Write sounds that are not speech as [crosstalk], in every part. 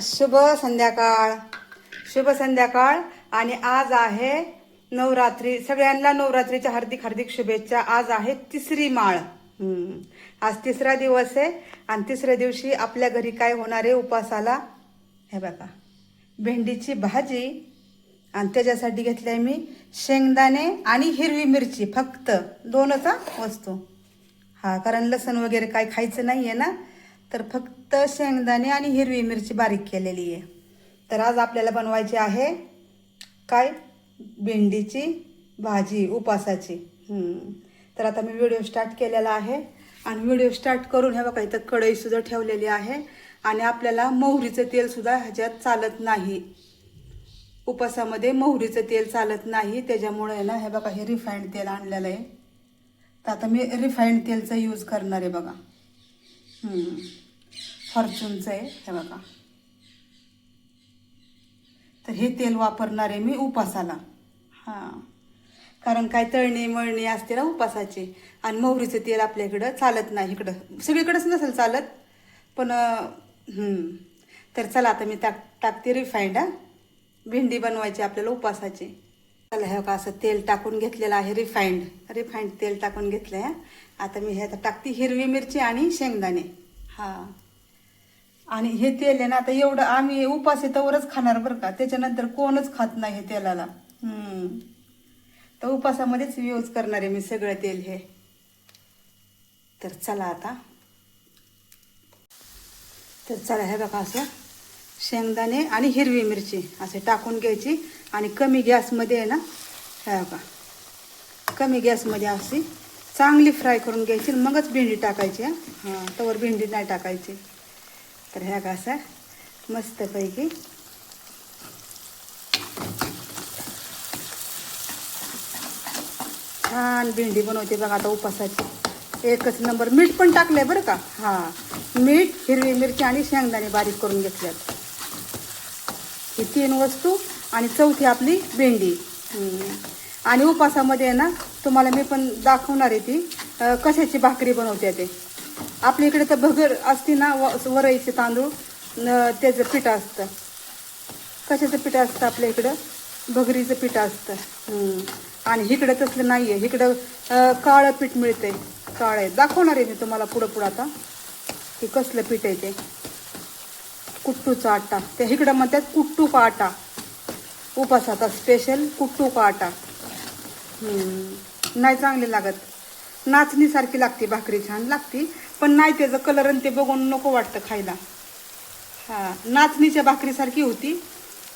शुभ संध्याकाळ. शुभ संध्याकाळ. आणि आज आहे नवरात्री. सगळ्यांना नवरात्रीच्या हार्दिक हार्दिक शुभेच्छा. आज आहे तिसरी माळ. आज तिसरा दिवस आहे. आणि तिसऱ्या दिवशी आपल्या घरी काय होणार आहे उपासाला? हे बघा. भेंडीची भाजी. आणि त्याच्यासाठी घेतलंय मी शेंगदाणे आणि हिरवी मिरची. फक्त दोनच वस्तू. हा कारण लसण वगैरे काय खायचं नाही आहे ना? तर फक्त शेंगदाणे आणि हिरवी मिरची बारीक केलेली आहे. तर आज आपल्याला बनवायची आहे काय? भेंडीची भाजी उपासाची. तर आता मी व्हिडिओ स्टार्ट केलेला आहे. आणि व्हिडिओ स्टार्ट करून हे बघा इथं कढईसुद्धा ठेवलेली आहे. आणि आपल्याला मोहरीचं तेलसुद्धा ह्याच्यात चालत नाही. उपासामध्ये मोहरीचं तेल चालत नाही. त्याच्यामुळे ना हे बघा हे रिफाईंड तेल आणलेलं आहे. तर आता मी रिफाईंड तेलचा यूज करणार आहे बघा. हम्म. फॉर्च्यूनचं आहे हे बघा. तर हे तेल वापरणार आहे मी उपासाला. हां. कारण काय तळणी मळणी असते ना उपासाची. आणि मोहरीचं तेल आपल्या इकडं चालत नाही. इकडं सगळीकडंच नसेल चालत पण तर चला आता मी टाक टाकते रिफाईंड हा. भेंडी बनवायची आपल्याला उपासाची. चला हे का असं तेल टाकून घेतलेलं आहे रिफाईंड रिफाईंड तेल टाकून घेतलं आहे आता मी हे आता टाकते हिरवी मिरची आणि शेंगदाणे. हां. आणि हे तेल आहे ना आता एवढं आम्ही उपास तवरच खाणार बरं का. त्याच्यानंतर कोणच खात नाही हे तेलाला. तर उपासामध्येच यूज करणार आहे मी सगळं तेल हे. तर चला आता. तर चला हे बघा असं. शेंगदाणे आणि हिरवी मिरची असे टाकून घ्यायची. आणि कमी गॅसमध्ये आहे ना हे बघा. कमी गॅसमध्ये अशी चांगली फ्राय करून घ्यायची आणि मगच भेंडी टाकायची हां. तवर भेंडी नाही टाकायची. तर ह्या घासा मस्तपैकी. छान भेंडी बनवते बघा आता उपासाची. एकच नंबर. मीठ पण टाकलंय बरं का? हां. मीठ हिरवी मिरची आणि शेंगदाणे बारीक करून घेतल्यात. ही तीन वस्तू आणि चौथी आपली भेंडी. आणि उपासामध्ये आहे ना तुम्हाला मी पण दाखवणार आहे ती. कशाची भाकरी बनवते ते? आपल्या इकडे तर भगर असते ना वरईचे तांदूळ त्याचं पीठ असतं. कशाचं पीठ असतं आपल्या इकडं? भगरीचं पीठ असतं. हम्म. आणि इकडं तसलं नाही आहे इकडं काळं पीठ मिळतंय. काळं आहे. दाखवणार आहे मी तुम्हाला पुढं पुढं आता. की कसलं पीठ आहे ते? कुट्टूचा आटा. ते इकडं म्हणतात कुट्टू का आटा. उपासाचा स्पेशल कुट्टू का आटा नाही चांगले लागत. नाचणीसारखी लागते भाकरी छान लागते. पण नाही त्याचं कलर आणि ते बघून नको वाटतं खायला. हां नाचणीच्या भाकरीसारखी होती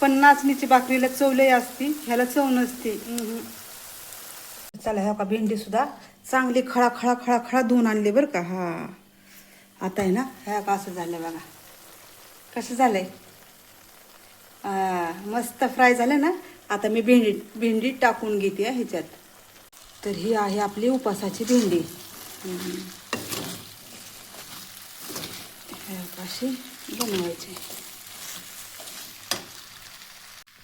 पण नाचणीची भाकरीला चव लय असती ह्याला चव नसते. चला ह्या का भेंडीसुद्धा चांगली खळा खळा खळा खळा धुवून आणली बरं का? हा. आता आहे ना ह्या का असं झालं बघा. कसं झालं आहे मस्त फ्राय झालं ना? आता मी भेंडी भेंडी टाकून घेते ह्याच्यात. तर ही आहे आपली उपासाची भेंडी. अशी बनवायची.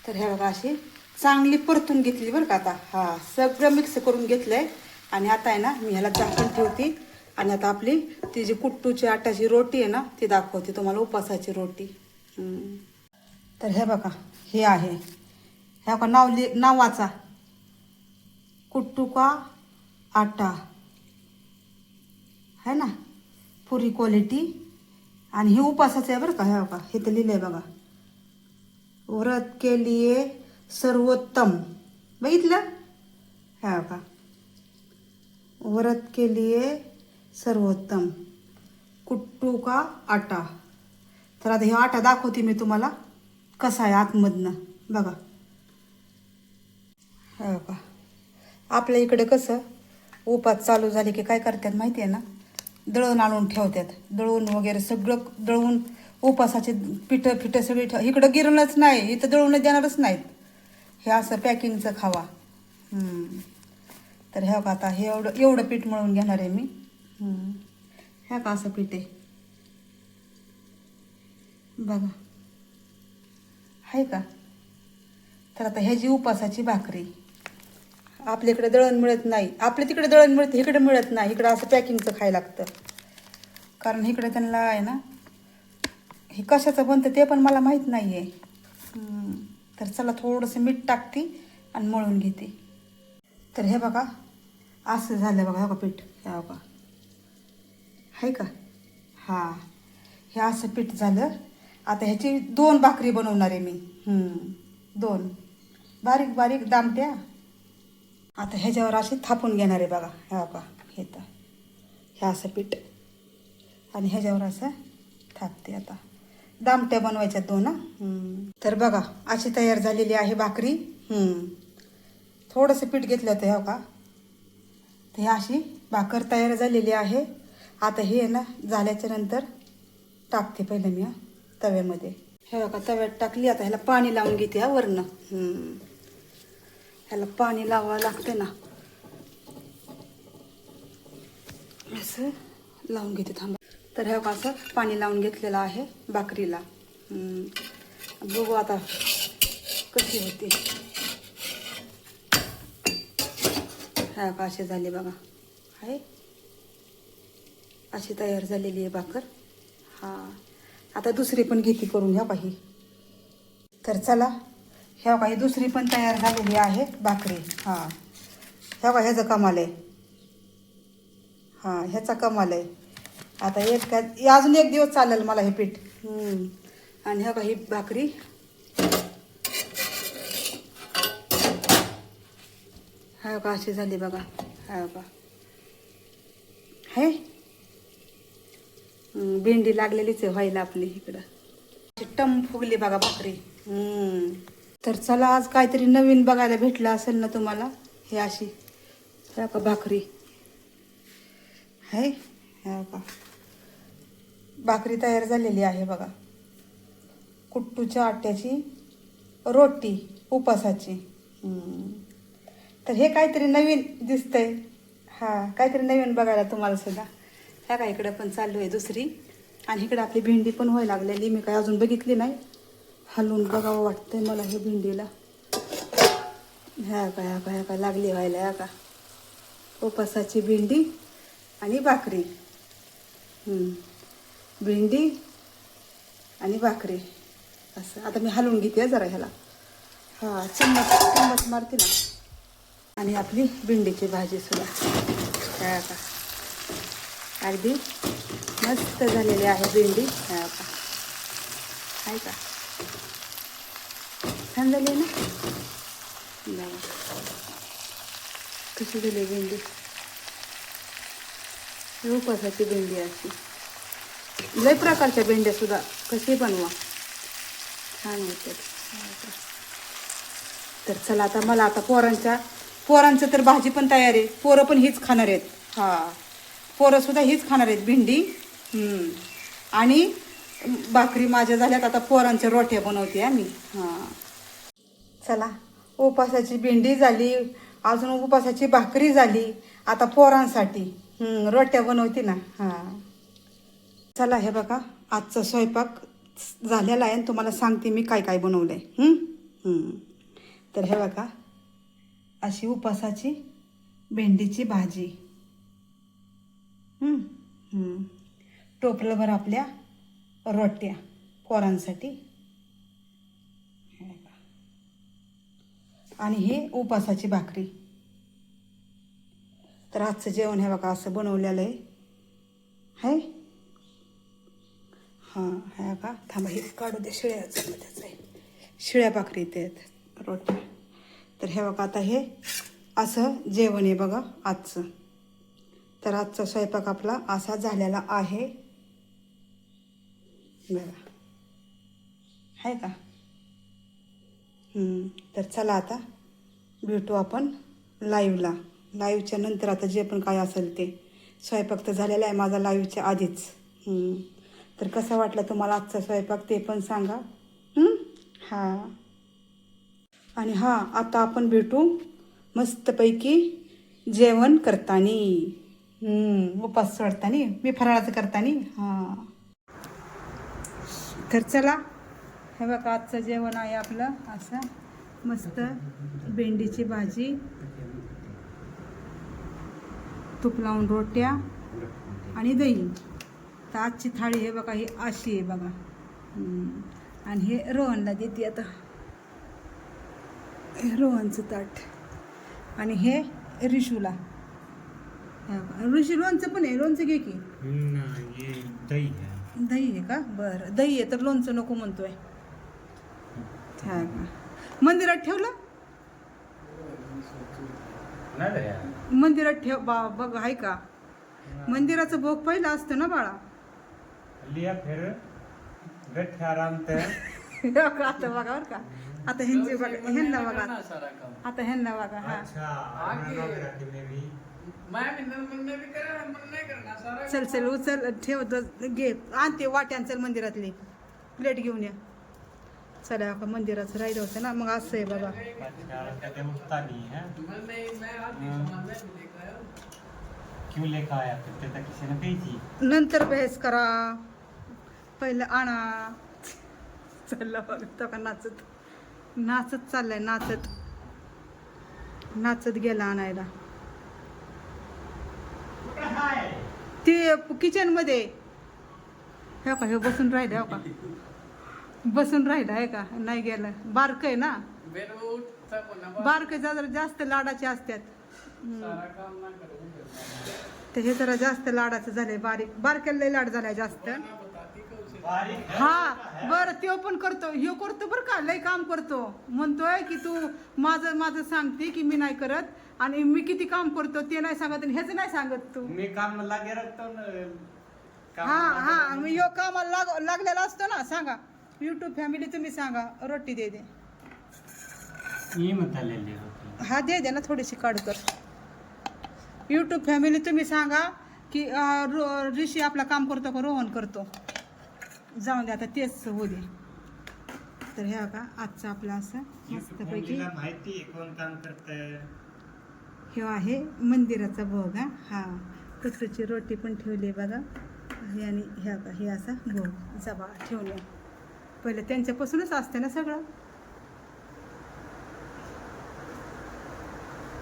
तर ह्या बघा अशी चांगली परतून घेतली बरं का आता. हा सगळं मिक्स करून घेतलंय. आणि आता आहे ना मी ह्याला झाकण ठेवते. आणि आता आपली ती जी कुट्टूची आटाची रोटी आहे ना ती दाखवते तुम्हाला उपासाची रोटी. तर हे बघा हे आहे. ह्या बघा नाव लि कुट्टू का आटा? है ना? पुरी क्वालिटी आणि हे उपासाचं आहे बरं का? हे बघा हे तर लिहिलं आहे बघा. व्रत के लिए सर्वोत्तम. बघितलं? हा का व्रत के लिए सर्वोत्तम. कुट्टू का आटा? तर आता हे आटा दाखवते मी तुम्हाला. कसा आहे आतमधनं. बघा. हो का आपल्या इकडे कसं उपास चालू झाले की काय करतात माहिती आहे ना? दळण आणून ठेवतात. दळून वगैरे सगळं दळून उपासाचे पिठं फिठं सगळी ठेव इकडं गिरणच नाही इथं दळूनच देणारच नाहीत. हे असं पॅकिंगचं खावा. तर ह्या का आता हे एवढं एवढं पीठ मळून घेणार आहे मी. ह्या का असं पीठ आहे. बघा. आहे का? तर आता ह्याची उपासाची भाकरी. आपल्या इकडे दळण मिळत नाही. आपल्या तिकडे दळण मिळतं इकडे मिळत नाही. इकडं असं पॅकिंगचं खायला लागतं. कारण इकडे त्यांना आहे ना हे कशाचं बनतं ते पण मला माहीत नाही आहे तर चला थोडंसं मीठ टाकते आणि मळून घेते. तर हे बघा असं झालं बघा हे बघा पीठ हे बघा. आहे का? हां हे असं पीठ झालं. आता ह्याची दोन भाकरी बनवणार आहे मी. दोन. बारीक बारीक दामट्या. आता ह्याच्यावर अशी थापून घेणार आहे बघा. ह्या बघा हे तर. ह्या असं पीठ. आणि ह्याच्यावर असं थापते आता. दामट्या बनवायच्या दोन तर बघा अशी तयार झालेली आहे भाकरी. थोडंसं पीठ घेतलं होतं हो का? तर ह्या अशी भाकर तयार झालेली आहे. आता हे ना झाल्याच्यानंतर टाकते पहिलं मी तव्यामध्ये. हे बघा तव्यात टाकली आता ह्याला पाणी लावून घेते हा वरनं. ह्याला पाणी लावावं लागते ना. असं लावून घेते थांबा. तर हे असं पाणी लावून घेतलेलं आहे भाकरीला. बघू आता कशी होती. ह्या का अशी झाली बघा. आहे. अशी तयार झालेली आहे भाकर. हा. आता दुसरी पण घेती करून घ्या काही तर चला ह्या काही दुसरी पण तयार झालेली आहे भाकरी. हां. ह्या का ह्याचं कमाल आहे. हां ह्याचा कमाल आहे. आता एक का अजून एक दिवस चालेल मला हे पीठ. आणि ह्या काही भाकरी. हा का अशी झाली बघा. हा का हे भेंडी लागलेलीच आहे व्हायला आपली इकडं. टम फुगली बघा भाकरी. तर चला आज काहीतरी नवीन बघायला भेटलं असेल ना तुम्हाला हे अशी. का भाकरी. आहे का भाकरी तयार झालेली आहे बघा. कुट्टूच्या आट्याची रोटी उपासाची. तर हे काहीतरी नवीन दिसतंय. हां काहीतरी नवीन बघायला तुम्हाला सुद्धा. ह्या का इकडं पण चालू आहे दुसरी. आणि इकडं आपली भेंडी पण व्हायला लागलेली. मी काय अजून बघितली नाही. हलवून बघावं वाटतंय मला हे भेंडीला. ह्या का ह्या का ह्या का लागली व्हायला ह्या का. उपासाची भेंडी आणि भाकरी. भेंडी आणि भाकरी. असं. आता मी हलवून घेते जरा ह्याला. हां चम्मच चम्मच मारते ना. आणि आपली भेंडीची भाजी सुद्धा. ह्या का. अगदी मस्त झालेली आहे भेंडी. ह्या का. आहे का? छान झाले ना? बघा. कशी झाली भेंडी? ही उपासाची भेंडी अशी. लय प्रकारच्या भेंड्या सुद्धा. कशी बनवा? छान होते तर चला आता मला आता पोरांच्या पोरांचं तर भाजी पण तयार आहे. पोरं पण हीच खाणार आहेत. हा. पोरंसुद्धा हीच खाणार आहेत भेंडी. आणि भाकरी माझ्या झाल्यात आता पोरांच्या रोट्या बनवते आम्ही. हां. चला. उपासाची भेंडी झाली अजून उपासाची भाकरी झाली आता पोरांसाठी. रोट्या बनवते ना. हां. चला हे बघा आजचा स्वयंपाक झालेला आहे आणि तुम्हाला सांगते मी काय काय बनवलं आहे तर हे बघा अशी उपासाची भेंडीची भाजी. टोपलंभर आपल्या रोट्या पोरांसाठी हे बघा. आणि हे उपासाची भाकरी. तर आजचं जेवण हे बघा असं बनवलेलं आहे. है? हां ह्या का थांबा हे काढू दे शिळ्याचं त्याचं आहे शिळ्या भाकरी इथे आहेत रोट्या. तर हे बघा आता हे असं जेवण आहे बघा आजचं. तर आजचा स्वयंपाक आपला असा झालेला आहे. बघा. आहे का? तर चला आता भेटू आपण लाईव्हला लाईव्हच्या नंतर आता जे पण काय असेल ते. स्वयंपाक तर झालेला आहे माझा लाईव्हच्या आधीच. तर कसा वाटला तुम्हाला आजचा स्वयंपाक ते पण सांगा. हां. आणि हां आता आपण भेटू मस्तपैकी जेवण करतानी. उपास सोडतानी मी फराळाचं करतानी. हां. तर चला हे बघा आजचं जेवण आहे आपलं असं मस्त भेंडीची भाजी तूप लावून रोट्या आणि दही. तर आजची थाळी हे बघा ही अशी आहे बघा. आणि हे रोहनला देते आता. हे रोहनचं ताट. आणि हे रिशूला. रिशू लोणचं पण आहे लोणचं घे की. दही आहे का? बरं दही आहे तर लोणचं नको म्हणतोय. का? मंदिरात ठेवलं? मंदिरात ठेव बा बघ आहे का? मंदिराचं भोग पहिला असतं ना बाळा. लिया फिर गठ्ठे आराम ते. [laughs] आता बघा बरं का? आता ह्यांचे बघा ह्यांना बघा. आता ह्यांना बघा हा. चल चल उचल ठेव घे. आणते वाट्यान चल मंदिरातली. प्लेट घेऊन या. चला का मंदिराचं राहिलं होतं ना मग असं आहे बाबा. नंतर बहस करा. पहिलं आणा. चालला बघ तो का नाचत. नाचत चाललाय नाचत. नाचत गेला आणायला. ते किचनमध्ये. हे का हे बसून राहिलं हो का? बसून राहिलं आहे का? नाही गेलं. बारक आहे ना? बारक जरा जास्त लाडाचे असतात. हम्म. ते हे जरा जास्त लाडाचं झालंय. बारीक बारक्याला लय लाड झालाय जास्त. बारीक है बरं तो पण करतो. ह्यो करतो बरं का? लय काम करतो. म्हणतोय की तू माझं माझं सांगते की मी नाही करत आणि मी किती काम करतो ते नाही सांगत आणि ह्याचं नाही सांगत तू. मैं काम लगे रहता हूँ हा में हा ह्यो कामाला लाग लागलेला असतो ना सांगा. युट्यूब फॅमिली तुम्ही सांगा रोटी दे दे। ये मत होती हा दे दे ना थोडीशी काढू कर. युट्यूब फॅमिली तुम्ही सांगा की अं, रो- ऋषी आपला काम करतो का रोहन करतो. जाऊन दे आता तेच होऊ दे. तर ह्या का आजचं आपलं असं मस्तपैकी फॅमिलीला माहिती आहे कोण काम करतंय. हे आहे मंदिराचा भोग हा. हा कुत्र्याची रोटी पण ठेवली आहे बघा. हे आणि ह्या का हे असा भोग जबा ठेवून पहिलं त्यांच्यापासूनच असते ना सगळं.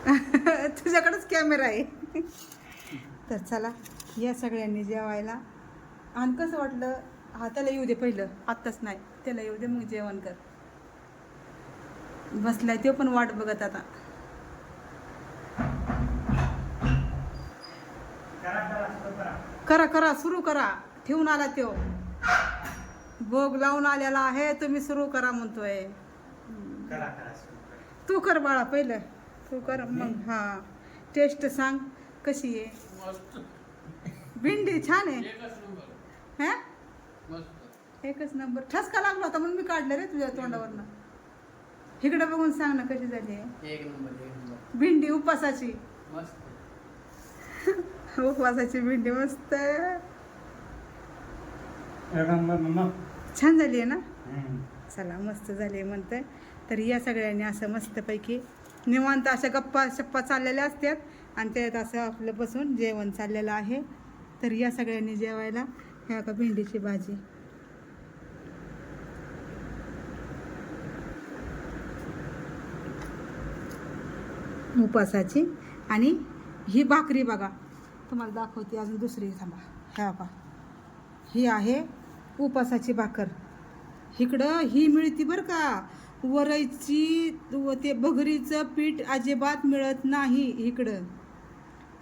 [laughs] तुझ्याकडंच कॅमेरा आहे. [laughs] तर चला या सगळ्यांनी जेवायला. आणि कसं वाटलं? हा त्याला येऊ दे पहिलं. आत्ताच नाही. त्याला येऊ दे मग जेवण कर. बसलाय तो पण वाट बघत आता. करा करा सुरू करा करा करा सुरू करा. ठेवून आला त्यो भोग लावून आलेला आहे तुम्ही सुरू करा म्हणतोय. करा करा सुरू करा. तू कर बाळा पहिलं. तू कर मग हा. टेस्ट सांग कशी आहे? भेंडी छान आहे. हा? एकच नंबर. ठसका लागला होता म्हणून मी काढलं रे तुझ्या तोंडावरनं. इकडे बघून सांग ना कशी झाली आहे. एक नंबर एक नंबर. भेंडी उपासाची मस्त. [laughs] उपवासाची भेंडी मस्त एक नंबर मम्मा छान झाली आहे ना. चला मस्त झाली म्हणते तर या सगळ्यांनी असं मस्तपैकी निवांत अशा गप्पा शप्पा चाललेल्या असतात आणि त्यात असं आपलं बसून जेवण चाललेलं आहे. तर या सगळ्यांनी जेवायला. ह्या का भेंडीची भाजी. उपासाची. आणि ही भाकरी बघा. तुम्हाला दाखवते अजून दुसरी थांबा. ह्या का ही आहे उपासाची भाकर. इकडं ही मिळती बरं का. वरईची व ते भगरीचं पीठ अजिबात मिळत नाही इकडं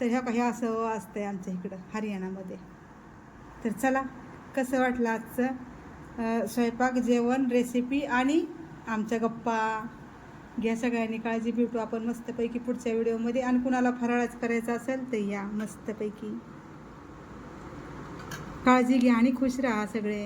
तर ह्या ह्या असं असं आहे आमच्या इकडं हरियाणामध्ये. तर चला कसं वाटलं आजचं स्वयंपाक जेवण रेसिपी आणि आमच्या गप्पा? घ्या सगळ्यांनी काळजी भेटू आपण मस्तपैकी पुढच्या व्हिडिओमध्ये. आणि कुणाला फराळाच करायचा असेल तर या मस्तपैकी. काळजी घ्या आणि खुश राहा सगळे.